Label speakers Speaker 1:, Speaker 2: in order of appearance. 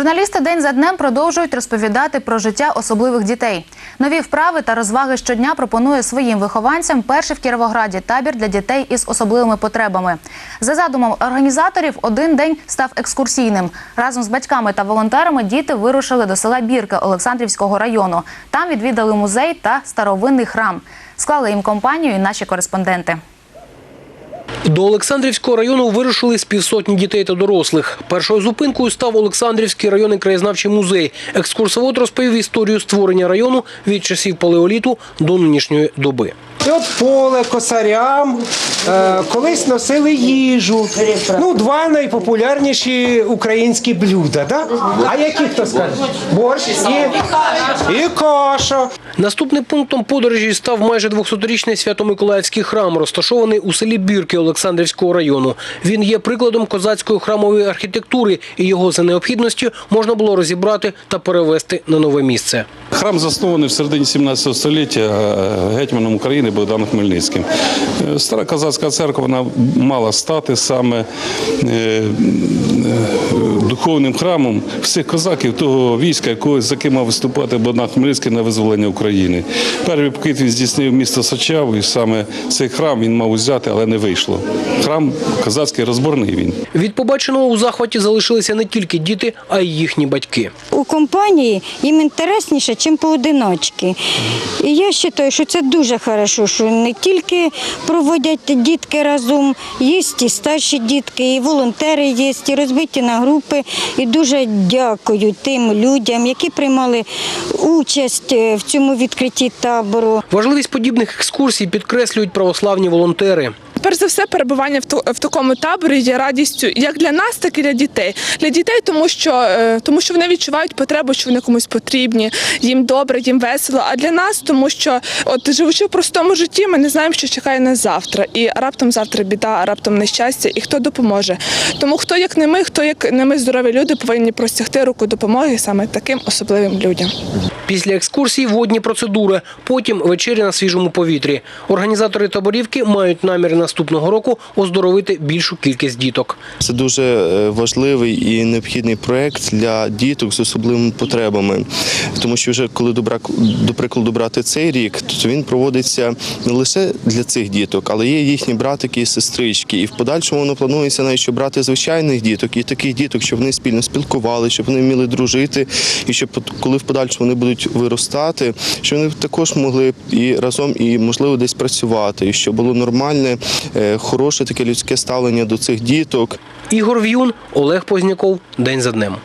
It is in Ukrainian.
Speaker 1: Журналісти день за днем продовжують розповідати про життя особливих дітей. Нові вправи та розваги щодня пропонує своїм вихованцям перший в Кіровограді табір для дітей із особливими потребами. За задумом організаторів, один день став екскурсійним. Разом з батьками та волонтерами діти вирушили до села Бірки Олександрівського району. Там відвідали музей та старовинний храм. Склали їм компанію наші кореспонденти.
Speaker 2: До Олександрівського району вирушили з півсотні дітей та дорослих. Першою зупинкою став Олександрівський районний краєзнавчий музей. Екскурсовод розповів історію створення району від часів палеоліту до нинішньої доби.
Speaker 3: І от поле косарям е, колись носили їжу. Ну, два найпопулярніші українські блюда. Да? А які хто скаже? Борщ і, і каша.
Speaker 2: Наступним пунктом подорожі став майже 200-річний Свято-Миколаївський храм, розташований у селі Бірки Олександрівського району. Він є прикладом козацької храмової архітектури, і його за необхідністю можна було розібрати та перевести на нове місце.
Speaker 4: Храм заснований в середині 17 століття е, гетьманом України Богданом Хмельницьким. Е, Стара козацька церква вона мала стати саме е, духовним храмом всіх козаків того війська, якого за ким мав виступати Богдан Хмельницький на визволення України. Перший похід він здійснив місто Сочав, і саме цей храм він мав взяти, але не вийшло. Храм козацький розборний він.
Speaker 2: Від побаченого у захваті залишилися не тільки діти, а й їхні батьки.
Speaker 5: у компанії їм інтересніше, ніж поодиночки. І я вважаю, що це дуже хорошо, що не тільки проводять дітки разом, є і старші дітки, і волонтери є, і розбиті на групи. І дуже дякую тим людям, які приймали участь е, в цьому відкритті табору.
Speaker 2: Важливість подібних екскурсій підкреслюють православні волонтери.
Speaker 6: Перш за все, перебування в, такому таборі є радістю як для нас, так і для дітей. Для дітей, тому що, е, тому що вони відчувають потребу, що вони комусь потрібні, їм добре, їм весело. А для нас, тому що, от живучи в простому житті, ми не знаємо, що чекає нас завтра. І раптом завтра біда, раптом нещастя, і хто допоможе. Тому хто як не ми, хто як не ми здорові люди, повинні простягти руку допомоги саме таким особливим людям.
Speaker 2: Після екскурсії водні процедури, потім вечеря на свіжому повітрі. Організатори таборівки мають намір наступного року оздоровити більшу кількість діток.
Speaker 7: Це дуже е, важливий і необхідний проект для діток з особливими потребами, тому що вже коли до прикладу брати цей рік, то він проводиться не лише для цих діток, але є їхні братики і сестрички. І в подальшому воно планується навіть щоб брати звичайних діток і таких діток, щоб вони спільно спілкували, щоб вони вміли дружити, і щоб коли в подальшому вони будуть виростати, щоб вони також могли і разом і можливо десь працювати, і щоб було нормальне, хороше таке людське ставлення до цих діток.
Speaker 2: Ігор В'юн, Олег Позняков. День за днем.